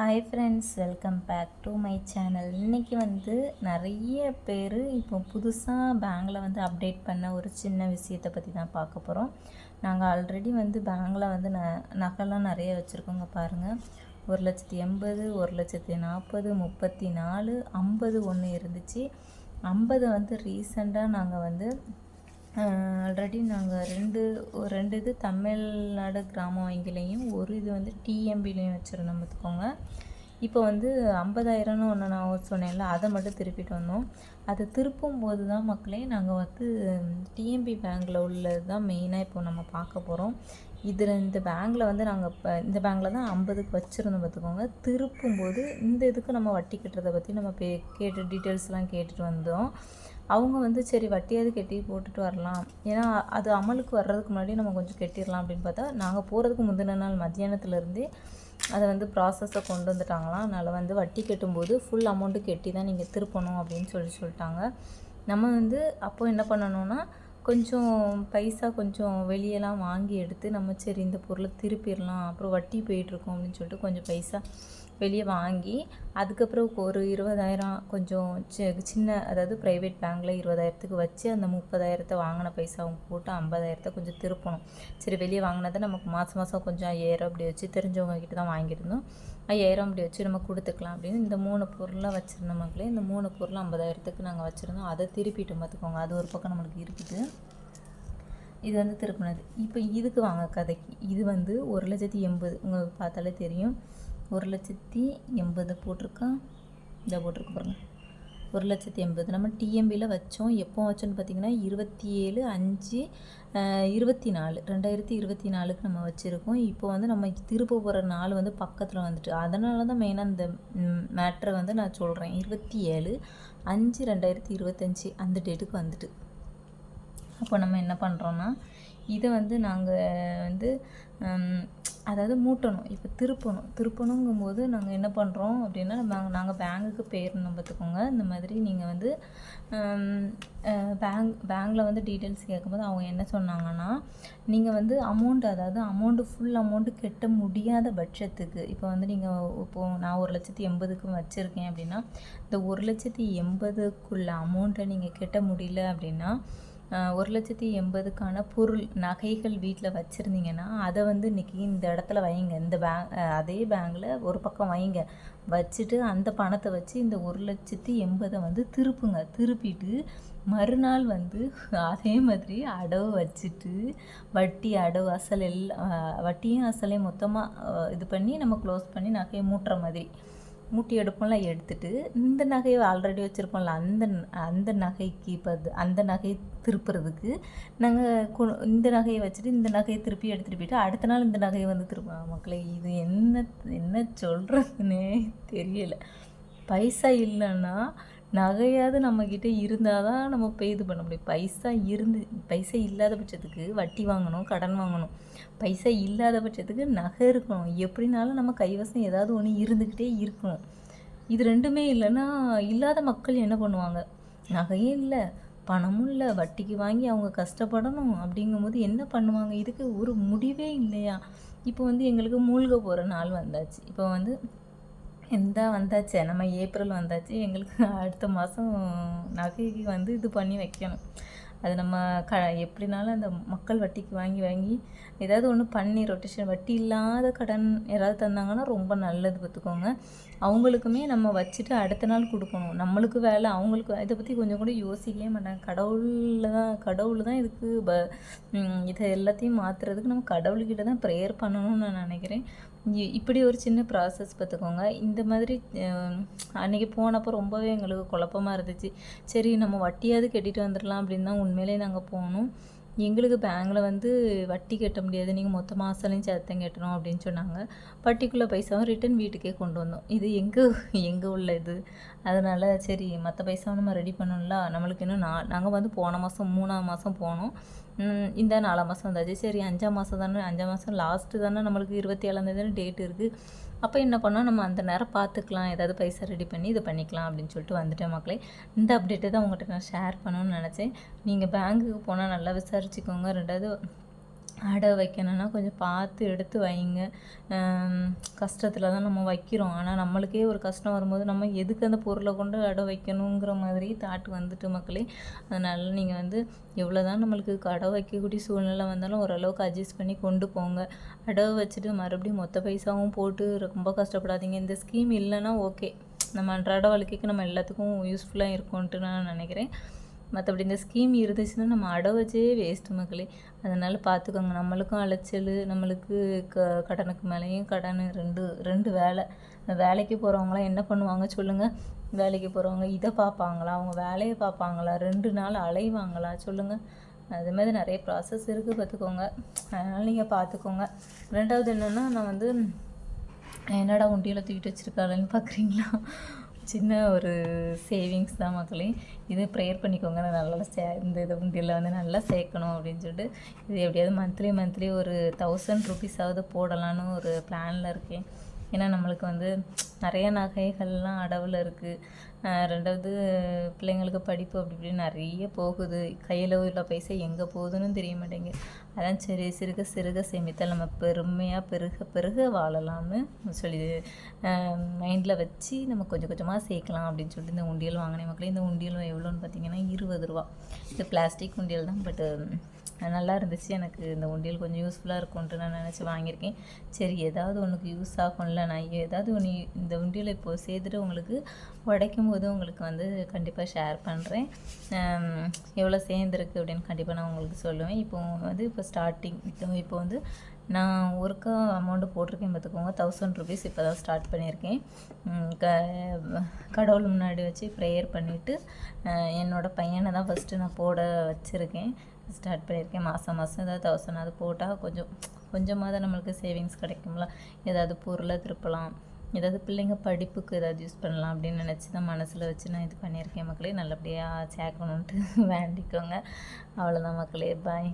Hi friends welcome back to my channel இன்றைக்கி வந்து நிறைய பேர் இப்போ புதுசாக பேங்கில் வந்து அப்டேட் பண்ண ஒரு சின்ன விஷயத்தை பற்றி தான் பார்க்க போகிறோம் நாங்கள் ஆல்ரெடி வந்து பேங்கில் வந்து ந நகைலாம் நிறைய வச்சுருக்கோங்க பாருங்கள் ஒரு லட்சத்தி எண்பது ஒரு லட்சத்தி நாற்பது முப்பத்தி நாலு ஐம்பது ஒன்று இருந்துச்சு. ஐம்பது வந்து ரீசெண்டாக நாங்கள் வந்து ஆல்ரெடி நாங்கள் ரெண்டு ஒரு ரெண்டு இது தமிழ்நாடு கிராம வங்கிலையும் ஒரு இது வந்து டிஎம்பிலையும் வச்சுருந்தோம் பார்த்துக்கோங்க இப்போ வந்து ஐம்பதாயிரம்னு ஒன்று நான் சொன்னேன்ல அதை மட்டும் திருப்பிட்டு வந்தோம். அதை திருப்பும் போது தான் மக்களே நாங்கள் வந்து டிஎம்பி பேங்க்கில் உள்ளது தான் மெயினாக இப்போ நம்ம பார்க்க போகிறோம் இதில் இந்த பேங்க்கில் வந்து நாங்கள் இப்போ இந்த பேங்க்கில் தான் ஐம்பதுக்கு வச்சுருந்தோம் பார்த்துக்கோங்க திருப்பும்போது இந்த இதுக்கு நம்ம வட்டி கட்டுறதை பற்றி நம்ம பே கேட்டு டீட்டெயில்ஸ்லாம் கேட்டுட்டு வந்தோம். அவங்க வந்து சரி வட்டியாவது கட்டி போட்டுட்டு வரலாம். ஏன்னா அது அமலுக்கு வர்றதுக்கு முன்னாடி நம்ம கொஞ்சம் கட்டிடலாம் அப்படின்னு பார்த்தா நாங்கள் போகிறதுக்கு முந்தின நாள் மத்தியானத்துலேருந்தே அதை வந்து ப்ராசஸை கொண்டு வந்துட்டாங்களாம். அதனால் வந்து வட்டி கட்டும்போது ஃபுல் அமௌண்ட்டு கட்டி தான் நீங்கள் திருப்பணும் அப்படின்னு சொல்லி சொல்லிட்டாங்க. நம்ம வந்து அப்போ என்ன பண்ணணும்னா கொஞ்சம் பைசா கொஞ்சம் வெளியெல்லாம் வாங்கி எடுத்து நம்ம சரி இந்த பொருளை திருப்பிடலாம் அப்புறம் வட்டி போயிட்டுருக்கோம் அப்படின்னு சொல்லிட்டு கொஞ்சம் பைசா வெளியே வாங்கி அதுக்கப்புறம் ஒரு இருபதாயிரம் கொஞ்சம் சின்ன அதாவது ப்ரைவேட் பேங்க்கில் இருபதாயிரத்துக்கு வச்சு அந்த முப்பதாயிரத்தை வாங்கின பைசாவும் போட்டு ஐம்பதாயிரத்தை கொஞ்சம் திருப்பணும். சரி வெளியே வாங்கினதை நமக்கு மாதம் மாதம் கொஞ்சம் ஐயாயிரம் அப்படி வச்சு தெரிஞ்சவங்க கிட்ட தான் வாங்கியிருந்தோம். ஐயாயிரம் அப்படி வச்சு நம்ம கொடுத்துக்கலாம் அப்படின்னு இந்த மூணு பொருளாக வச்சுருந்த மக்களே இந்த மூணு பொருள் ஐம்பதாயிரத்துக்கு நாங்கள் வச்சுருந்தோம். அதை திருப்பிட்டு பார்த்துக்கோங்க. அது ஒரு பக்கம் நம்மளுக்கு இருக்குது. இது வந்து திருப்பினது. இப்போ இதுக்கு வாங்க கதைக்கு. இது வந்து ஒரு லட்சத்தி எண்பது. உங்களுக்கு பார்த்தாலே தெரியும். ஒரு லட்சத்தி எண்பது போட்டிருக்கா? இதை போட்டிருக்கு பாருங்கள் ஒரு லட்சத்தி எண்பது. நம்ம டிஎம்பியில் வச்சோம். எப்போ வச்சோன்னு பார்த்தீங்கன்னா இருபத்தி ஏழு அஞ்சு இருபத்தி நாலு ரெண்டாயிரத்தி இருபத்தி நாலுக்கு நம்ம வச்சுருக்கோம். இப்போ வந்து நம்ம திருப்ப போகிற நாள் வந்து பக்கத்தில் வந்துட்டு. அதனால தான் மெயினாக இந்த மேட்ரை வந்து நான் சொல்கிறேன் இருபத்தி ஏழு அஞ்சு ரெண்டாயிரத்தி இருபத்தஞ்சி அந்த டேட்டுக்கு வந்துட்டு. அப்போ நம்ம என்ன பண்ணுறோன்னா இதை வந்து நாங்கள் வந்து அதாவது மூட்டணும். இப்போ திருப்பணும். திருப்பணுங்கும்போது நாங்கள் என்ன பண்ணுறோம் அப்படின்னா நாங்கள் நாங்கள் பேங்குக்கு போயிருந்தோம் பார்த்துக்கோங்க. இந்த மாதிரி நீங்கள் வந்து பேங்க் பேங்கில் வந்து டீட்டெயில்ஸ் கேட்கும்போது அவங்க என்ன சொன்னாங்கன்னா நீங்கள் வந்து அமௌண்ட் அதாவது அமௌண்ட்டு ஃபுல் அமௌண்ட்டு கட்ட முடியாத பட்சத்துக்கு இப்போ வந்து நீங்கள் இப்போது நான் ஒரு லட்சத்தி எண்பதுக்கு வச்சுருக்கேன் அப்படின்னா இந்த ஒரு லட்சத்தி எண்பதுக்குள்ள அமௌண்ட்டை நீங்கள் கட்ட முடியல அப்படின்னா ஒரு லட்சத்தி எண்பதுக்கான பொருள் நகைகள் வீட்டில் வச்சுருந்தீங்கன்னா அதை வந்து இன்றைக்கி இந்த இடத்துல வைங்க. இந்த பேங்க் அதே பேங்கில் ஒரு பக்கம் வைங்க. வச்சுட்டு அந்த பணத்தை வச்சு இந்த ஒரு லட்சத்தி எண்பதை வந்து திருப்புங்க. திருப்பிட்டு மறுநாள் வந்து அதே மாதிரி அடவு வச்சுட்டு வட்டி அடவு அசல் எல்லாம் வட்டியும் அசலையும் மொத்தமாக இது பண்ணி நம்ம க்ளோஸ் பண்ணி நகையை மூட்டுற மாதிரி. மூட்டி எடுப்போம்ல எடுத்துட்டு இந்த நகையை ஆல்ரெடி வச்சுருப்போம்ல அந்த அந்த நகைக்கு இப்போ அது அந்த நகையை திருப்புறதுக்கு நாங்கள் கு இந்த நகையை வச்சுட்டு இந்த நகையை திருப்பி எடுத்துகிட்டு போயிட்டு அடுத்த நாள் இந்த நகையை வந்து திருப்ப மக்களே இது என்ன என்ன சொல்கிறதுனே தெரியலை. பைசா இல்லைன்னா நகையாவது நம்மக்கிட்ட இருந்தால் தான் நம்ம பே இது பண்ண முடியும். பைசா இருந்து பைசா இல்லாத பட்சத்துக்கு வட்டி வாங்கணும் கடன் வாங்கணும். பைசா இல்லாத பட்சத்துக்கு நகை இருக்கணும். எப்படினாலும் நம்ம கைவசம் ஏதாவது ஒன்று இருந்துக்கிட்டே இருக்கணும். இது ரெண்டுமே இல்லைன்னா இல்லாத மக்கள் என்ன பண்ணுவாங்க? நகையும் இல்லை பணமும் இல்லை வட்டிக்கு வாங்கி அவங்க கஷ்டப்படணும் அப்படிங்கும்போது என்ன பண்ணுவாங்க? இதுக்கு ஒரு முடிவே இல்லையா? இப்போ வந்து எங்களுக்கு மூழ்க போகிற நாள் வந்தாச்சு. இப்போ வந்து இந்த வந்தாச்சு. நம்ம ஏப்ரல் வந்தாச்சு. எங்களுக்கு அடுத்த மாதம் நகைக்கு வந்து இது பண்ணி வைக்கணும். அது நம்ம க எப்படினாலும் அந்த மக்கள் வட்டிக்கு வாங்கி வாங்கி ஏதாவது ஒன்று பண்ணி ரொட்டேஷன் வட்டி இல்லாத கடன் யாராவது தந்தாங்கன்னா ரொம்ப நல்லது பார்த்துக்கோங்க. அவங்களுக்குமே நம்ம வச்சுட்டு அடுத்த நாள் கொடுக்கணும். நம்மளுக்கு வேலை அவங்களுக்கு இதை பற்றி கொஞ்சம் கூட யோசிக்கவே மாட்டாங்க. கடவுளில் தான் கடவுள் தான் இதுக்கு ப இதை எல்லாத்தையும் மாற்றுறதுக்கு நம்ம கடவுள்கிட்ட தான் ப்ரேயர் பண்ணணும்னு நான் நினைக்கிறேன். இப்படி ஒரு சின்ன ப்ராசஸ் பார்த்துக்கோங்க. இந்த மாதிரி அன்றைக்கி போனப்போ ரொம்பவே எங்களுக்கு குழப்பமாக இருந்துச்சு. சரி நம்ம வட்டியாவது கட்டிட்டு வந்துடலாம் அப்படின்னு தான் உண்மையிலே நாங்கள் போனோம். எங்களுக்கு பேங்கில் வந்து வட்டி கட்ட முடியாது. நீங்கள் மொத்த மாதம்லையும் சேர்த்தம் கட்டணும் அப்படின்னு சொன்னாங்க. பர்டிகுலர் பைசாவும் ரிட்டன் வீட்டுக்கே கொண்டு வந்தோம். இது எங்கே எங்கே உள்ள இது? அதனால் சரி மற்ற பைசாவும் நம்ம ரெடி பண்ணணும்ல? நம்மளுக்கு இன்னும் நான் நாங்கள் வந்து போன மாதம் மூணாம் மாதம் போனோம். இந்த நாலாம் மாதம் வந்தாச்சு. சரி அஞ்சாம் மாதம் தானே அஞ்சாம் மாதம் லாஸ்ட்டு தானே நம்மளுக்கு இருபத்தி ஏழாந்தேதி டேட் இருக்குது அப்போ என்ன பண்ணோம்? நம்ம அந்த நேரம் பார்த்துக்கலாம். ஏதாவது பைசா ரெடி பண்ணி இது பண்ணிக்கலாம் அப்படின்னு சொல்லிட்டு வந்துட்டேன் மக்களே. இந்த அப்டேட்டை தான் உங்கள்கிட்ட நான் ஷேர் பண்ணணும்னு நினச்சேன். நீங்கள் பேங்க்குக்கு போனால் நல்லா விசாரிச்சுக்கோங்க ரெண்டாவது அடை வைக்கணும்னா கொஞ்சம் பார்த்து எடுத்து வைங்க. கஷ்டத்தில் தான் நம்ம வைக்கிறோம். ஆனால் நம்மளுக்கே ஒரு கஷ்டம் வரும்போது நம்ம எதுக்கு அந்த பொருளை கொண்டு அடை வைக்கணுங்கிற மாதிரி தாட் வந்துட்டு மக்களே. அதனால் நீங்கள் வந்து எவ்வளோ தான் நம்மளுக்கு அடை வைக்கக்கூடிய சூழ்நிலை வந்தாலும் ஓரளவுக்கு அட்ஜஸ்ட் பண்ணி கொண்டு போங்க. அடவை வச்சுட்டு மறுபடியும் மொத்த பைசாவும் போட்டு ரொம்ப கஷ்டப்படாதீங்க. இந்த ஸ்கீம் இல்லைன்னா ஓகே நம்ம அன்றாட வாழ்க்கைக்கு நம்ம எல்லாத்துக்கும் யூஸ்ஃபுல்லாக இருக்கும்ன்ட்டு நான் நினைக்கிறேன். மற்றபடி இந்த ஸ்கீம் இருந்துச்சுன்னா நம்ம அடை வச்சே வேஸ்ட்டு மக்களே. அதனால் பார்த்துக்கோங்க நம்மளுக்கும் அலைச்சல் நம்மளுக்கு க கடனுக்கு மேலேயும் கடன் ரெண்டு ரெண்டு வேலை. வேலைக்கு போகிறவங்களாம் என்ன பண்ணுவாங்க சொல்லுங்கள் வேலைக்கு போகிறவங்க இதை பார்ப்பாங்களா? அவங்க வேலையை பார்ப்பாங்களா? ரெண்டு நாள் அலைவாங்களா? சொல்லுங்கள் அது மாதிரி நிறைய ப்ராசஸ் இருக்குது பார்த்துக்கோங்க அதனால் நீங்கள் பார்த்துக்கோங்க ரெண்டாவது என்னென்னா நான் வந்து என்னடா உண்டியில் தூக்கிட்டு வச்சுருக்காளன்னு பார்க்குறீங்களா சின்ன ஒரு சேவிங்ஸ் தான் மக்களே. இது ப்ரேயர் பண்ணிக்கோங்க. நான் நல்லா சே இந்த இது உண்டியில் வந்து நல்லா சேர்க்கணும் அப்படின்னு சொல்லிட்டு இது எப்படியாவது மந்த்லி மந்த்லி ஒரு தௌசண்ட் ருபீஸாவது போடலான்னு ஒரு பிளானில் இருக்கேன். ஏன்னா நம்மளுக்கு வந்து நிறைய நகைகள்லாம் அடவில் இருக்குது ரெண்டாவது பிள்ளைங்களுக்கு படிப்பு அப்படி இப்படி நிறைய போகுது. கையில் உள்ள பைசா எங்கே போகுதுன்னு தெரிய மாட்டேங்குது. அதான் சரி சிறுக சிறுக சேமித்தால் நம்ம பெருமையாக பெருக பெருக வாழலாம்னு சொல்லி மைண்டில் வச்சு நம்ம கொஞ்சம் கொஞ்சமாக சேர்க்கலாம் அப்படின்னு சொல்லிட்டு இந்த உண்டியல் வாங்கின மக்களே. இந்த உண்டியல் எவ்வளோன்னு பார்த்தீங்கன்னா இருபது ரூபா. இது பிளாஸ்டிக் உண்டியல் தான் பட்டு நல்லா இருந்துச்சு. எனக்கு இந்த உண்டியல் கொஞ்சம் யூஸ்ஃபுல்லாக இருக்கும்ன்ட்டு நான் நினச்சி வாங்கியிருக்கேன். சரி ஏதாவது ஒன்றுக்கு யூஸ் ஆகும்ல. நான் ஏதாவது ஒன்று இந்த உண்டியலை இப்போது சேர்த்துட்டு உங்களுக்கு உடைக்கும் போது உங்களுக்கு வந்து கண்டிப்பாக ஷேர் பண்ணுறேன் எவ்வளோ சேர்ந்துருக்கு அப்படின்னு கண்டிப்பாக நான் உங்களுக்கு சொல்லுவேன். இப்போ வந்து இப்போ ஸ்டார்டிங் இப்போ வந்து நான் ஒருக்கா அமௌண்ட்டு போட்டிருக்கேன் பார்த்துக்கோங்க. தௌசண்ட் ருபீஸ் இப்போ தான் ஸ்டார்ட் பண்ணியிருக்கேன். க கடவுள் முன்னாடி வச்சு ப்ரேயர் பண்ணிவிட்டு என்னோடய பையனை தான் ஃபஸ்ட்டு நான் போட வச்சுருக்கேன். ஸ்டார்ட் பண்ணியிருக்கேன். மாதம் மாதம் ஏதாவது தௌசண்ட் அது போட்டால் கொஞ்சம் கொஞ்சமாக தான் நம்மளுக்கு சேவிங்ஸ் கிடைக்கும்ல. ஏதாவது பொருளை திருப்பலாம். ஏதாவது பிள்ளைங்க படிப்புக்கு ஏதாவது யூஸ் பண்ணலாம் அப்படின்னு நினச்சி தான் மனசில் வச்சு நான் இது பண்ணியிருக்கேன் மக்களே. நல்லபடியாக சேர்க்கணுன்ட்டு வேண்டிக்கோங்க. அவ்வளோதான் மக்களே. பாய்